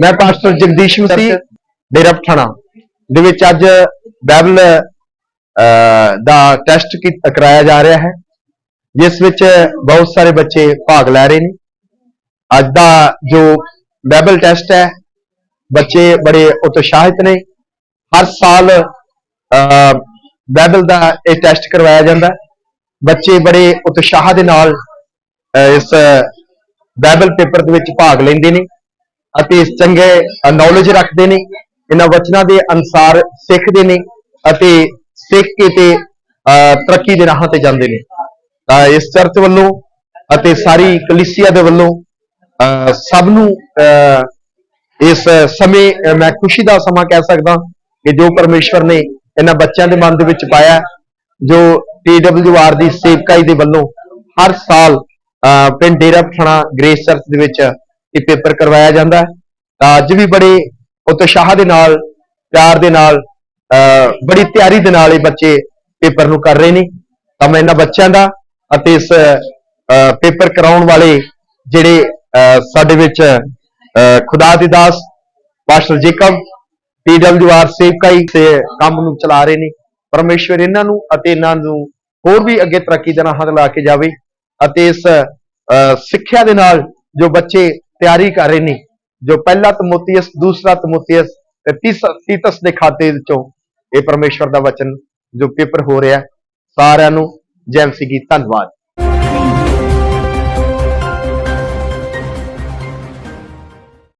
ਮੈਂ ਪਾਸਟਰ ਜਗਦੀਸ਼ ਮਸੀਹ ਡੇਰਾ ਪਠਾਣਾ ਦੇ ਵਿੱਚ ਅੱਜ ਬਾਈਬਲ ਦਾ ਟੈਸਟ ਕੀ ਕਰਾਇਆ ਜਾ ਰਿਹਾ ਹੈ ਜਿਸ ਵਿੱਚ ਬਹੁਤ ਸਾਰੇ ਬੱਚੇ ਭਾਗ ਲੈ ਰਹੇ ਨੇ। ਅੱਜ ਦਾ ਜੋ ਬਾਈਬਲ ਟੈਸਟ ਹੈ ਬੱਚੇ ਬੜੇ ਉਤਸ਼ਾਹਿਤ ਨੇ। ਹਰ ਸਾਲ ਬਾਈਬਲ ਦਾ ਇਹ ਟੈਸਟ ਕਰਵਾਇਆ ਜਾਂਦਾ। ਬੱਚੇ ਬੜੇ ਉਤਸ਼ਾਹ ਦੇ ਨਾਲ ਇਸ ਬਾਈਬਲ ਪੇਪਰ ਦੇ ਵਿੱਚ ਭਾਗ ਲੈਂਦੇ ਨੇ। ਅਤੇ ਚੰਗੇ ਨੌਲੇਜ ਰੱਖਦੇ ਨੇ ਇਹਨਾਂ ਵਚਨਾਂ ਦੇ ਅਨਸਾਰ ਸਿੱਖਦੇ ਨੇ ਅਤੇ ਸਿੱਖ ਕੇ ਤੇ ਅਹ, ਤਰੱਕੀ ਦੇ ਰਾਹਾਂ ਤੇ ਜਾਂਦੇ ਨੇ। ਤਾਂ ਇਸ ਚਰਚ ਵੱਲੋਂ ਅਤੇ ਸਾਰੀ ਕਲੀਸਿਆ ਦੇ ਵੱਲੋਂ ਸਭ ਨੂੰ ਅਹ, ਇਸ ਸਮੇਂ ਮੈਂ ਖੁਸ਼ੀ ਦਾ ਸਮਾਂ ਕਹਿ ਸਕਦਾ ਕਿ ਜੋ ਪਰਮੇਸ਼ਵਰ ਨੇ ਇਹਨਾਂ ਬੱਚਿਆਂ ਦੇ ਮਨ ਦੇ ਵਿੱਚ ਪਾਇਆ ਹੈ, ਜੋ TWR ਦੀ ਸੇਵਕਾਈ ਦੇ ਵੱਲੋਂ ਹਰ ਸਾਲ ਅਹ, ਪਿੰਡ ਡੇਰਾ ਪਠਾਣਾ ਗ੍ਰੇਸ ਚਰਚ ਦੇ ਵਿੱਚ ਇਹ ਪੇਪਰ ਕਰਵਾਇਆ ਜਾਂਦਾ ਹੈ। ਤਾਂ ਅੱਜ ਵੀ ਬੜੇ ਉਤਸ਼ਾਹ ਦੇ ਨਾਲ ਪਿਆਰ ਦੇ ਨਾਲ ਅਹ, ਬੜੀ ਤਿਆਰੀ ਦੇ ਨਾਲ ਇਹ ਬੱਚੇ ਪੇਪਰ ਨੂੰ ਕਰ ਰਹੇ ਨੇ। ਤਾਂ ਮੈਂ ਇਹਨਾਂ ਬੱਚਿਆਂ ਦਾ ਅਤੇ ਇਸ ਪੇਪਰ ਕਰਾਉਣ ਵਾਲੇ ਜਿਹੜੇ ਅਹ, ਸਾਡੇ ਵਿੱਚ ਖੁਦਾ ਦੇ ਦਾਸ ਪਾਸਟਰ ਜੇਕਬ ਪੀਡਬਲਯੂਆਰ ਸੇਵਕਾਈ ਤੇ ਕੰਮ ਨੂੰ ਚਲਾ ਰਹੇ ਨੇ। ਪਰਮੇਸ਼ਵਰ ਇਹਨਾਂ ਨੂੰ ਅਤੇ ਇਹਨਾਂ ਨੂੰ ਹੋਰ ਵੀ ਅੱਗੇ ਤਰੱਕੀ ਦੇ ਰਾਹਾਂ ਤੇ ਲਾ ਕੇ ਜਾਵੇ ਅਤੇ ਇਸ ਅਹ, ਸਿੱਖਿਆ ਦੇ ਨਾਲ ਜੋ ਬੱਚੇ ਤਿਆਰੀ ਕਰ ਰਹੇ ਨੇ। ਜੋ ਪਹਿਲਾ ਤਮੋਥੀਅਸ, ਦੂਸਰਾ ਤਮੋਥੀਅਸ ਤੇ ਤੀਸਰਾ ਤੀਤਸ ਦੇ ਖਾਤੇ ਵਿੱਚੋਂ ਇਹ ਪਰਮੇਸ਼ਵਰ ਦਾ ਵਚਨ ਜੋ ਪੇਪਰ ਹੋ ਰਿਹਾ, ਸਾਰਿਆਂ ਨੂੰ ਜੈ ਮਸੀਹ ਕੀ ਧੰਨਵਾਦ।